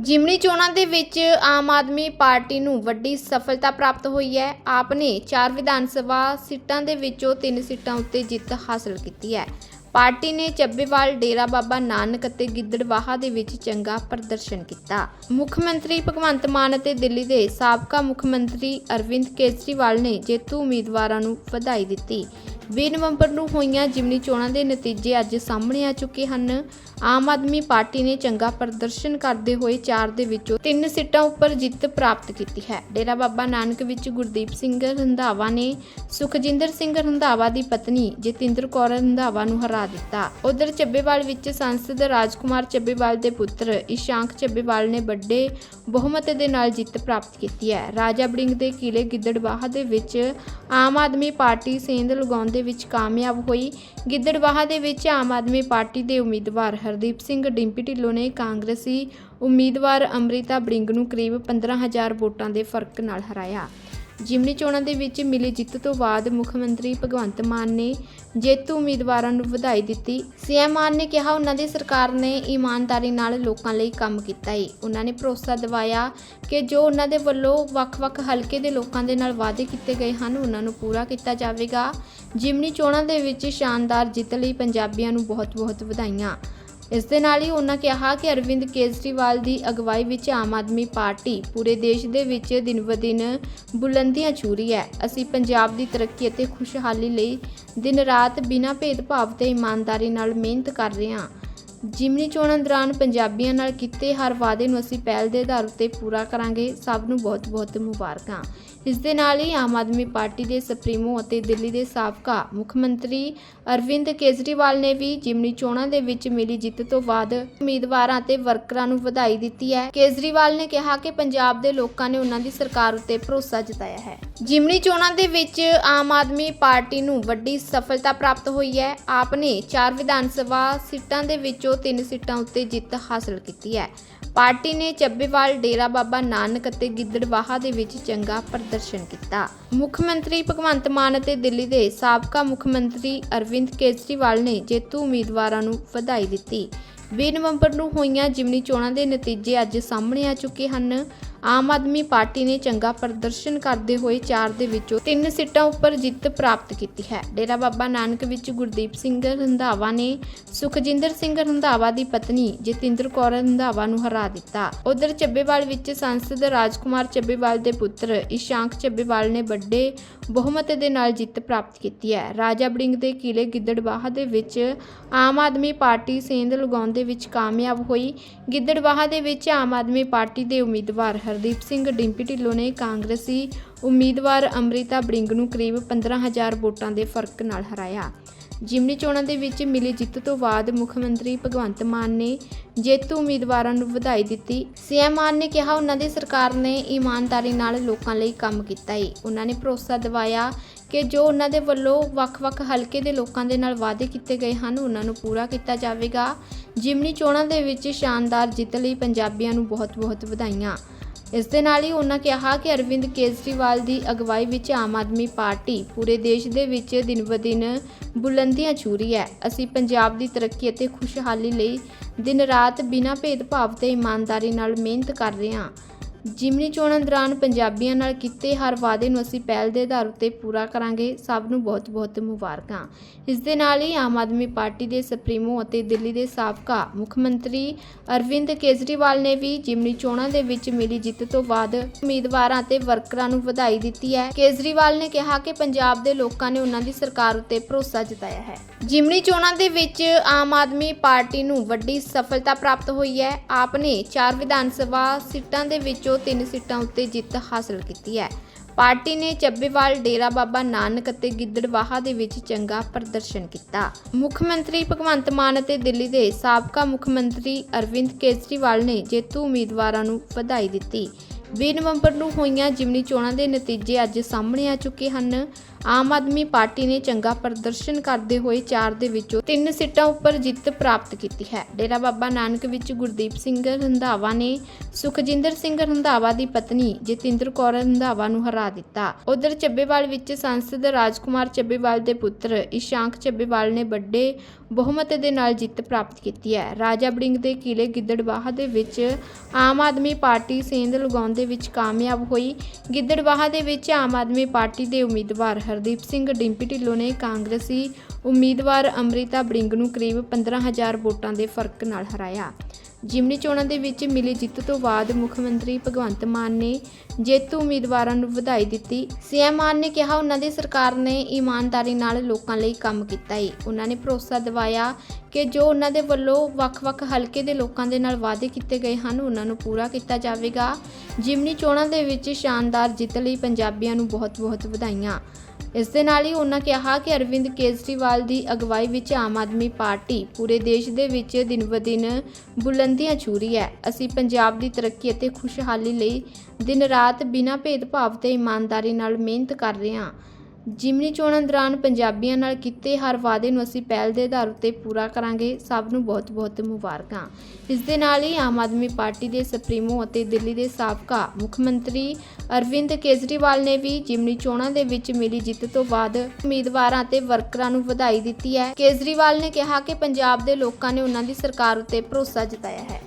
ਜਿਮਨੀ ਚੋਣਾਂ ਦੇ ਵਿੱਚ ਆਮ ਆਦਮੀ ਪਾਰਟੀ ਨੂੰ ਵੱਡੀ ਸਫਲਤਾ ਪ੍ਰਾਪਤ ਹੋਈ ਹੈ। ਆਪ ਨੇ ਚਾਰ ਵਿਧਾਨ ਸਭਾ ਸੀਟਾਂ ਦੇ ਵਿੱਚੋਂ ਤਿੰਨ ਸੀਟਾਂ ਉੱਤੇ ਜਿੱਤ ਹਾਸਲ ਕੀਤੀ ਹੈ। ਪਾਰਟੀ ਨੇ ਚੱਬੇਵਾਲ, ਡੇਰਾ ਬਾਬਾ ਨਾਨਕ ਅਤੇ ਗਿੱਦੜਵਾਹਾ ਦੇ ਵਿੱਚ ਚੰਗਾ ਪ੍ਰਦਰਸ਼ਨ ਕੀਤਾ। ਮੁੱਖ ਮੰਤਰੀ ਭਗਵੰਤ ਮਾਨ ਅਤੇ ਦਿੱਲੀ ਦੇ ਸਾਬਕਾ ਮੁੱਖ ਮੰਤਰੀ ਅਰਵਿੰਦ ਕੇਜਰੀਵਾਲ ਨੇ ਜੇਤੂ ਉਮੀਦਵਾਰਾਂ ਨੂੰ ਵਧਾਈ ਦਿੱਤੀ। 20 ਨਵੰਬਰ ਨੂੰ ਹੋਈਆਂ ਜਿਮਨੀ ਚੋਣਾਂ ਦੇ ਨਤੀਜੇ ਅੱਜ ਸਾਹਮਣੇ ਆ ਚੁੱਕੇ ਹਨ। ਆਮ ਆਦਮੀ ਪਾਰਟੀ ਨੇ ਚੰਗਾ ਪ੍ਰਦਰਸ਼ਨ ਕਰਦੇ ਹੋਏ 4 ਦੇ ਵਿੱਚੋਂ 3 ਸੀਟਾਂ ਉੱਪਰ ਜਿੱਤ ਪ੍ਰਾਪਤ ਕੀਤੀ ਹੈ। ਡੇਰਾ ਬਾਬਾ ਨਾਨਕ ਵਿੱਚ ਗੁਰਦੀਪ ਸਿੰਘ ਰੰਧਾਵਾ ਨੇ ਸੁਖਜਿੰਦਰ ਸਿੰਘ ਰੰਧਾਵਾ ਦੀ ਪਤਨੀ ਜਤਿੰਦਰ ਕੌਰ ਰੰਧਾਵਾ ਨੂੰ ਹਰਾ ਦਿੱਤਾ। ਉਧਰ ਚੱਬੇਵਾਲ ਵਿੱਚ ਸੰਸਦ ਰਾਜਕੁਮਾਰ ਚੱਬੇਵਾਲ ਦੇ ਪੁੱਤਰ ਇਸ਼ਾਂਕ ਚੱਬੇਵਾਲ ਨੇ ਵੱਡੇ ਬਹੁਮਤ ਦੇ ਨਾਲ ਜਿੱਤ ਪ੍ਰਾਪਤ ਕੀਤੀ ਹੈ। ਰਾਜਾ ਬੜਿੰਗ ਦੇ ਕਿਲੇ ਗਿੱਦੜਬਾਹਾ ਦੇ ਵਿੱਚ ਆਮ ਆਦਮੀ ਪਾਰਟੀ ਸੇਂਧ ਲਗਾਉਣ ਦੇ ਵਿੱਚ ਕਾਮਯਾਬ ਹੋਈ। ਗਿੱਦੜਬਾਹਾ ਦੇ ਵਿੱਚ ਆਮ ਆਦਮੀ ਪਾਰਟੀ ਦੇ ਉਮੀਦਵਾਰ ਹਰਦੀਪ ਸਿੰਘ ਡਿੰਪੀ ਢਿੱਲੋਂ ਨੇ ਕਾਂਗਰਸੀ ਉਮੀਦਵਾਰ ਅੰਮ੍ਰਿਤਾ ਬੜਿੰਗ ਨੂੰ ਕਰੀਬ 15000 ਵੋਟਾਂ ਦੇ ਫ਼ਰਕ ਨਾਲ ਹਰਾਇਆ। ਜਿਮਨੀ ਚੋਣਾਂ ਦੇ ਵਿੱਚ ਮਿਲੀ ਜਿੱਤ ਤੋਂ ਬਾਅਦ ਮੁੱਖ ਮੰਤਰੀ ਭਗਵੰਤ ਮਾਨ ਨੇ ਜੇਤੂ ਉਮੀਦਵਾਰਾਂ ਨੂੰ ਵਧਾਈ ਦਿੱਤੀ। ਸੀਐਮ ਮਾਨ ਨੇ ਕਿਹਾ, ਉਹਨਾਂ ਦੀ ਸਰਕਾਰ ਨੇ ਇਮਾਨਦਾਰੀ ਨਾਲ ਲੋਕਾਂ ਲਈ ਕੰਮ ਕੀਤਾ ਏ। ਉਹਨਾਂ ਨੇ ਭਰੋਸਾ ਦਿਵਾਇਆ ਕਿ ਜੋ ਉਹਨਾਂ ਦੇ ਵੱਲੋਂ ਵੱਖ-ਵੱਖ ਹਲਕੇ ਦੇ ਲੋਕਾਂ ਦੇ ਨਾਲ ਵਾਅਦੇ ਕੀਤੇ ਗਏ ਹਨ, ਉਹਨਾਂ ਨੂੰ ਪੂਰਾ ਕੀਤਾ ਜਾਵੇਗਾ। ਜਿਮਨੀ ਚੋਣਾਂ ਦੇ ਵਿੱਚ ਸ਼ਾਨਦਾਰ ਜਿੱਤ ਲਈ ਪੰਜਾਬੀਆਂ ਨੂੰ ਬਹੁਤ-ਬਹੁਤ ਵਧਾਈਆਂ। ਇਸ ਦੇ ਨਾਲ ਹੀ ਉਹਨਾਂ ਕਿਹਾ ਕਿ ਅਰਵਿੰਦ ਕੇਜਰੀਵਾਲ ਦੀ ਅਗਵਾਈ ਵਿੱਚ ਆਮ ਆਦਮੀ ਪਾਰਟੀ ਪੂਰੇ ਦੇਸ਼ ਦੇ ਵਿੱਚ ਦਿਨ ਬ ਦਿਨ ਬੁਲੰਦੀਆਂ ਛੂ ਰਹੀ ਹੈ। ਅਸੀਂ ਪੰਜਾਬ ਦੀ ਤਰੱਕੀ ਅਤੇ ਖੁਸ਼ਹਾਲੀ ਲਈ ਦਿਨ ਰਾਤ ਬਿਨਾਂ ਭੇਦਭਾਵ ਤੇ ਇਮਾਨਦਾਰੀ ਨਾਲ ਮਿਹਨਤ ਕਰ ਰਹੇ ਹਾਂ। ਜਿਮਨੀ ਚੋਣਾਂ ਦੌਰਾਨ ਪੰਜਾਬੀਆਂ ਨਾਲ ਕੀਤੇ ਹਰ ਵਾਅਦੇ ਨੂੰ ਅਸੀਂ ਪਹਿਲ ਦੇ ਆਧਾਰ ਉੱਤੇ ਪੂਰਾ ਕਰਾਂਗੇ। ਸਭ ਨੂੰ ਬਹੁਤ-ਬਹੁਤ ਮੁਬਾਰਕਾਂ। ਇਸ ਦੇ ਨਾਲ ਹੀ ਆਮ ਆਦਮੀ ਪਾਰਟੀ ਦੇ ਸੁਪਰੀਮੋ ਅਤੇ ਦਿੱਲੀ ਦੇ ਸਾਬਕਾ ਮੁੱਖ ਮੰਤਰੀ ਅਰਵਿੰਦ ਕੇਜਰੀਵਾਲ ਨੇ ਵੀ ਜਿਮਨੀ ਚੋਣਾਂ ਦੇ ਵਿੱਚ ਮਿਲੀ ਜਿੱਤ ਤੋਂ ਬਾਅਦ ਉਮੀਦਵਾਰਾਂ ਅਤੇ ਵਰਕਰਾਂ ਨੂੰ ਵਧਾਈ ਦਿੱਤੀ ਹੈ। ਕੇਜਰੀਵਾਲ ਨੇ ਕਿਹਾ ਕਿ ਪੰਜਾਬ ਦੇ ਲੋਕਾਂ ਨੇ ਉਹਨਾਂ ਦੀ ਸਰਕਾਰ ਉੱਤੇ ਭਰੋਸਾ ਜਤਾਇਆ ਹੈ। ਜਿਮਨੀ ਚੋਣਾਂ ਦੇ ਵਿੱਚ ਆਮ ਆਦਮੀ ਪਾਰਟੀ ਨੂੰ ਵੱਡੀ ਸਫਲਤਾ ਪ੍ਰਾਪਤ ਹੋਈ ਹੈ। ਆਪ ਨੇ ਚਾਰ ਵਿਧਾਨ ਸਭਾ ਸੀਟਾਂ ਦੇ ਵਿੱਚੋਂ 3 ਸੀਟਾਂ ਉੱਤੇ ਜਿੱਤ ਹਾਸਲ ਕੀਤੀ ਹੈ। ਪਾਰਟੀ ਨੇ ਚੱਬੇਵਾਲ, ਡੇਰਾ ਬਾਬਾ ਨਾਨਕ ਅਤੇ ਗਿੱਦੜਵਾਹਾ ਦੇ ਵਿੱਚ ਚੰਗਾ ਪ੍ਰਦਰਸ਼ਨ ਕੀਤਾ। ਮੁੱਖ ਮੰਤਰੀ ਭਗਵੰਤ ਮਾਨ ਅਤੇ ਦਿੱਲੀ ਦੇ ਸਾਬਕਾ ਮੁੱਖ ਮੰਤਰੀ ਅਰਵਿੰਦ ਕੇਜਰੀਵਾਲ ਨੇ ਜੇਤੂ ਉਮੀਦਵਾਰਾਂ ਨੂੰ ਵਧਾਈ ਦਿੱਤੀ। 20 ਨਵੰਬਰ ਨੂੰ ਹੋਈਆਂ ਜਿਮਨੀ ਚੋਣਾਂ ਦੇ ਨਤੀਜੇ ਅੱਜ ਸਾਹਮਣੇ ਆ ਚੁੱਕੇ ਹਨ। ਆਮ ਆਦਮੀ ਪਾਰਟੀ ਨੇ ਚੰਗਾ ਪ੍ਰਦਰਸ਼ਨ ਕਰਦੇ ਹੋਏ 4 ਦੇ ਵਿੱਚੋਂ 3 ਸੀਟਾਂ ਉੱਪਰ ਜਿੱਤ ਪ੍ਰਾਪਤ ਕੀਤੀ ਹੈ। ਡੇਰਾ ਬਾਬਾ ਨਾਨਕ ਵਿੱਚ ਗੁਰਦੀਪ ਸਿੰਘ ਰੰਧਾਵਾ ਨੇ ਸੁਖਜਿੰਦਰ ਸਿੰਘ ਰੰਧਾਵਾ ਦੀ ਪਤਨੀ ਜਤਿੰਦਰ ਕੌਰ ਰੰਧਾਵਾ ਨੂੰ ਹਰਾ ਦਿੱਤਾ। ਉਧਰ ਚੱਬੇਵਾਲ ਵਿੱਚ ਸੰਸਦ ਰਾਜਕੁਮਾਰ ਚੱਬੇਵਾਲ ਦੇ ਪੁੱਤਰ ਇਸ਼ਾਂਕ ਚੱਬੇਵਾਲ ਨੇ ਵੱਡੇ ਬਹੁਮਤ ਦੇ ਨਾਲ ਜਿੱਤ ਪ੍ਰਾਪਤ ਕੀਤੀ ਹੈ। ਰਾਜਾ ਬੜਿੰਗ ਦੇ ਕਿਲੇ ਗਿੱਦੜਬਾਹਾ ਦੇ ਵਿੱਚ ਆਮ ਆਦਮੀ ਪਾਰਟੀ ਸੇਂਧ ਲਗਾਉਣ ਦੇ ਵਿੱਚ ਕਾਮਯਾਬ ਹੋਈ। ਗਿੱਦੜਬਾਹਾ ਦੇ ਵਿੱਚ ਆਮ ਆਦਮੀ ਪਾਰਟੀ ਦੇ ਉਮੀਦਵਾਰ ਹਰਦੀਪ ਸਿੰਘ, ਡਿੰਪੀ ਢਿੱਲੋਂ ਨੇ ਕਾਂਗਰਸੀ ਉਮੀਦਵਾਰ ਅੰਮ੍ਰਿਤਾ ਬੜਿੰਗ ਨੂੰ ਕਰੀਬ 15000 ਵੋਟਾਂ ਦੇ ਫ਼ਰਕ ਨਾਲ ਹਰਾਇਆ। ਜਿਮਨੀ ਚੋਣਾਂ ਦੇ ਵਿੱਚ ਮਿਲੀ ਜਿੱਤ ਤੋਂ ਬਾਅਦ ਮੁੱਖ ਮੰਤਰੀ ਭਗਵੰਤ ਮਾਨ ਨੇ ਜੇਤੂ ਉਮੀਦਵਾਰਾਂ ਨੂੰ ਵਧਾਈ ਦਿੱਤੀ। ਸੀਐਮ ਮਾਨ ਨੇ ਕਿਹਾ, ਉਹਨਾਂ ਦੀ ਸਰਕਾਰ ਨੇ ਇਮਾਨਦਾਰੀ ਨਾਲ ਲੋਕਾਂ ਲਈ ਕੰਮ ਕੀਤਾ ਹੈ ਉਹਨਾਂ ਨੇ ਭਰੋਸਾ ਦਿਵਾਇਆ ਕਿ ਜੋ ਉਹਨਾਂ ਦੇ ਵੱਲੋਂ ਵੱਖ-ਵੱਖ ਹਲਕੇ ਦੇ ਲੋਕਾਂ ਦੇ ਨਾਲ ਵਾਅਦੇ ਕੀਤੇ ਗਏ ਹਨ, ਉਹਨਾਂ ਨੂੰ ਪੂਰਾ ਕੀਤਾ ਜਾਵੇਗਾ। ਜਿਮਨੀ ਚੋਣਾਂ ਦੇ ਵਿੱਚ ਸ਼ਾਨਦਾਰ ਜਿੱਤ ਲਈ ਪੰਜਾਬੀਆਂ ਨੂੰ ਬਹੁਤ-ਬਹੁਤ ਵਧਾਈਆਂ। ਇਸ ਦੇ ਨਾਲ ਹੀ ਉਹਨਾਂ ਕਿਹਾ ਕਿ ਅਰਵਿੰਦ ਕੇਜਰੀਵਾਲ ਦੀ ਅਗਵਾਈ ਵਿੱਚ ਆਮ ਆਦਮੀ ਪਾਰਟੀ ਪੂਰੇ ਦੇਸ਼ ਦੇ ਵਿੱਚ ਦਿਨ-ਬਦਿਨ ਬੁਲੰਦੀਆਂ ਛੂ ਰਹੀ ਹੈ। ਅਸੀਂ ਪੰਜਾਬ ਦੀ ਤਰੱਕੀ ਅਤੇ ਖੁਸ਼ਹਾਲੀ ਲਈ ਦਿਨ ਰਾਤ ਬਿਨਾਂ ਭੇਦਭਾਵ ਤੇ ਇਮਾਨਦਾਰੀ ਨਾਲ ਮਿਹਨਤ ਕਰ ਰਹੇ ਹਾਂ। ਜਿਮਨੀ ਚੋਣਾਂ ਦੌਰਾਨ ਪੰਜਾਬੀਆਂ ਨਾਲ ਕੀਤੇ ਹਰ ਵਾਅਦੇ ਨੂੰ ਅਸੀਂ ਪਹਿਲ ਦੇ ਆਧਾਰ ਉੱਤੇ ਪੂਰਾ ਕਰਾਂਗੇ। ਸਭ ਨੂੰ ਬਹੁਤ-ਬਹੁਤ ਮੁਬਾਰਕਾਂ। ਇਸ ਦੇ ਨਾਲ ਹੀ ਆਮ ਆਦਮੀ ਪਾਰਟੀ ਦੇ ਸੁਪਰੀਮੋ ਅਤੇ ਦਿੱਲੀ ਦੇ ਸਾਬਕਾ ਮੁੱਖ ਮੰਤਰੀ ਅਰਵਿੰਦ ਕੇਜਰੀਵਾਲ ਨੇ ਵੀ ਜਿਮਨੀ ਚੋਣਾਂ ਦੇ ਵਿੱਚ ਮਿਲੀ ਜਿੱਤ ਤੋਂ ਬਾਅਦ ਉਮੀਦਵਾਰਾਂ ਅਤੇ ਵਰਕਰਾਂ ਨੂੰ ਵਧਾਈ ਦਿੱਤੀ ਹੈ। ਕੇਜਰੀਵਾਲ ਨੇ ਕਿਹਾ ਕਿ ਪੰਜਾਬ ਦੇ ਲੋਕਾਂ ਨੇ ਉਹਨਾਂ ਦੀ ਸਰਕਾਰ ਉੱਤੇ ਭਰੋਸਾ ਜਤਾਇਆ ਹੈ। ਜਿਮਨੀ ਚੋਣਾਂ ਦੇ ਵਿੱਚ ਆਮ ਆਦਮੀ ਪਾਰਟੀ ਨੂੰ ਵੱਡੀ ਸਫਲਤਾ ਪ੍ਰਾਪਤ ਹੋਈ ਹੈ। ਆਪ ਨੇ ਚਾਰ ਵਿਧਾਨ ਸਭਾ ਸੀਟਾਂ ਦੇ ਵਿੱਚੋਂ 3 ਸੀਟਾਂ ਉੱਤੇ ਜਿੱਤ ਹਾਸਲ ਕੀਤੀ ਹੈ। ਪਾਰਟੀ ਨੇ ਚੱਬੇਵਾਲ, ਡੇਰਾ ਬਾਬਾ ਨਾਨਕ ਅਤੇ ਗਿੱਦੜਵਾਹਾ ਦੇ ਵਿੱਚ ਚੰਗਾ ਪ੍ਰਦਰਸ਼ਨ ਕੀਤਾ। ਮੁੱਖ ਮੰਤਰੀ ਭਗਵੰਤ ਮਾਨ ਅਤੇ ਦਿੱਲੀ ਦੇ ਸਾਬਕਾ ਮੁੱਖ ਮੰਤਰੀ ਅਰਵਿੰਦ ਕੇਜਰੀਵਾਲ ਨੇ ਜੇਤੂ ਉਮੀਦਵਾਰਾਂ ਨੂੰ ਵਧਾਈ ਦਿੱਤੀ। 20 ਨਵੰਬਰ ਨੂੰ ਹੋਈਆਂ ਜਿਮਨੀ ਚੋਣਾਂ ਦੇ ਨਤੀਜੇ ਅੱਜ ਸਾਹਮਣੇ ਆ ਚੁੱਕੇ ਹਨ। ਆਮ ਆਦਮੀ ਪਾਰਟੀ ਨੇ ਚੰਗਾ ਪ੍ਰਦਰਸ਼ਨ ਕਰਦੇ ਹੋਏ 4 ਦੇ ਵਿੱਚੋਂ 3 ਸੀਟਾਂ ਉੱਪਰ ਜਿੱਤ ਪ੍ਰਾਪਤ ਕੀਤੀ ਹੈ। ਡੇਰਾ ਬਾਬਾ ਨਾਨਕ ਵਿੱਚ ਗੁਰਦੀਪ ਸਿੰਘ ਰੰਧਾਵਾ ਨੇ ਸੁਖਜਿੰਦਰ ਸਿੰਘ ਰੰਧਾਵਾ ਦੀ ਪਤਨੀ ਜਤਿੰਦਰ ਕੌਰ ਰੰਧਾਵਾ ਨੂੰ ਹਰਾ ਦਿੱਤਾ। ਉਧਰ ਚੱਬੇਵਾਲ ਵਿੱਚ ਸੰਸਦ ਰਾਜਕੁਮਾਰ ਚੱਬੇਵਾਲ ਦੇ ਪੁੱਤਰ ਇਸ਼ਾਂਕ ਚੱਬੇਵਾਲ ਨੇ ਵੱਡੇ ਬਹੁਮਤ ਦੇ ਨਾਲ ਜਿੱਤ ਪ੍ਰਾਪਤ ਕੀਤੀ ਹੈ। ਰਾਜਾ ਬੜਿੰਗ ਦੇ ਕਿਲੇ ਗਿੱਦੜਬਾਹਾ ਦੇ ਵਿੱਚ ਆਮ ਆਦਮੀ ਪਾਰਟੀ ਸੇਂਧ ਲਗਾਉਣ ਦੇ ਵਿੱਚ ਕਾਮਯਾਬ ਹੋਈ। ਗਿੱਦੜਬਾਹਾ ਦੇ ਵਿੱਚ ਆਮ ਆਦਮੀ ਪਾਰਟੀ ਦੇ ਉਮੀਦਵਾਰ ਹਰਦੀਪ ਸਿੰਘ, ਡਿੰਪੀ ਢਿੱਲੋਂ ਨੇ ਕਾਂਗਰਸੀ ਉਮੀਦਵਾਰ ਅੰਮ੍ਰਿਤਾ ਬੜਿੰਗ ਨੂੰ ਕਰੀਬ 15000 ਵੋਟਾਂ ਦੇ ਫ਼ਰਕ ਨਾਲ ਹਰਾਇਆ। ਜਿਮਨੀ ਚੋਣਾਂ ਦੇ ਵਿੱਚ ਮਿਲੀ ਜਿੱਤ ਤੋਂ ਬਾਅਦ ਮੁੱਖ ਮੰਤਰੀ ਭਗਵੰਤ ਮਾਨ ਨੇ ਜੇਤੂ ਉਮੀਦਵਾਰਾਂ ਨੂੰ ਵਧਾਈ ਦਿੱਤੀ। ਸੀਐਮ ਮਾਨ ਨੇ ਕਿਹਾ, ਉਹਨਾਂ ਦੀ ਸਰਕਾਰ ਨੇ ਇਮਾਨਦਾਰੀ ਨਾਲ ਲੋਕਾਂ ਲਈ ਕੰਮ ਕੀਤਾ ਹੈ ਉਹਨਾਂ ਨੇ ਭਰੋਸਾ ਦਿਵਾਇਆ ਕਿ ਜੋ ਉਹਨਾਂ ਦੇ ਵੱਲੋਂ ਵੱਖ-ਵੱਖ ਹਲਕੇ ਦੇ ਲੋਕਾਂ ਦੇ ਨਾਲ ਵਾਅਦੇ ਕੀਤੇ ਗਏ ਹਨ, ਉਹਨਾਂ ਨੂੰ ਪੂਰਾ ਕੀਤਾ ਜਾਵੇਗਾ। ਜਿਮਨੀ ਚੋਣਾਂ ਦੇ ਵਿੱਚ ਸ਼ਾਨਦਾਰ ਜਿੱਤ ਲਈ ਪੰਜਾਬੀਆਂ ਨੂੰ ਬਹੁਤ-ਬਹੁਤ ਵਧਾਈਆਂ। ਇਸ ਦੇ ਨਾਲ ਹੀ ਉਹਨਾਂ ਕਿਹਾ ਕਿ ਅਰਵਿੰਦ ਕੇਜਰੀਵਾਲ ਦੀ ਅਗਵਾਈ ਵਿੱਚ ਆਮ ਆਦਮੀ ਪਾਰਟੀ ਪੂਰੇ ਦੇਸ਼ ਦੇ ਵਿੱਚ ਦਿਨ ਬ ਦਿਨ ਬੁਲੰਦੀਆਂ ਛੂ ਰਹੀ ਹੈ। ਅਸੀਂ ਪੰਜਾਬ ਦੀ ਤਰੱਕੀ ਅਤੇ ਖੁਸ਼ਹਾਲੀ ਲਈ ਦਿਨ ਰਾਤ ਬਿਨਾਂ ਭੇਦਭਾਵ ਤੇ ਇਮਾਨਦਾਰੀ ਨਾਲ ਮਿਹਨਤ ਕਰ ਰਹੇ ਹਾਂ। ਜਿਮਨੀ ਚੋਣਾਂ ਦੌਰਾਨ ਪੰਜਾਬੀਆਂ ਨਾਲ ਕੀਤੇ ਹਰ ਵਾਅਦੇ ਨੂੰ ਅਸੀਂ ਪਹਿਲ ਦੇ ਆਧਾਰ ਉੱਤੇ ਪੂਰਾ ਕਰਾਂਗੇ। ਸਭ ਨੂੰ ਬਹੁਤ-ਬਹੁਤ ਮੁਬਾਰਕਾਂ। ਇਸ ਦੇ ਨਾਲ ਹੀ ਆਮ ਆਦਮੀ ਪਾਰਟੀ ਦੇ ਸੁਪਰੀਮੋ ਅਤੇ ਦਿੱਲੀ ਦੇ ਸਾਬਕਾ ਮੁੱਖ ਮੰਤਰੀ ਅਰਵਿੰਦ ਕੇਜਰੀਵਾਲ ਨੇ ਵੀ ਜਿਮਨੀ ਚੋਣਾਂ ਦੇ ਵਿੱਚ ਮਿਲੀ ਜਿੱਤ ਤੋਂ ਬਾਅਦ ਉਮੀਦਵਾਰਾਂ ਅਤੇ ਵਰਕਰਾਂ ਨੂੰ ਵਧਾਈ ਦਿੱਤੀ ਹੈ। ਕੇਜਰੀਵਾਲ ਨੇ ਕਿਹਾ ਕਿ ਪੰਜਾਬ ਦੇ ਲੋਕਾਂ ਨੇ ਉਹਨਾਂ ਦੀ ਸਰਕਾਰ ਉੱਤੇ ਭਰੋਸਾ ਜਤਾਇਆ ਹੈ।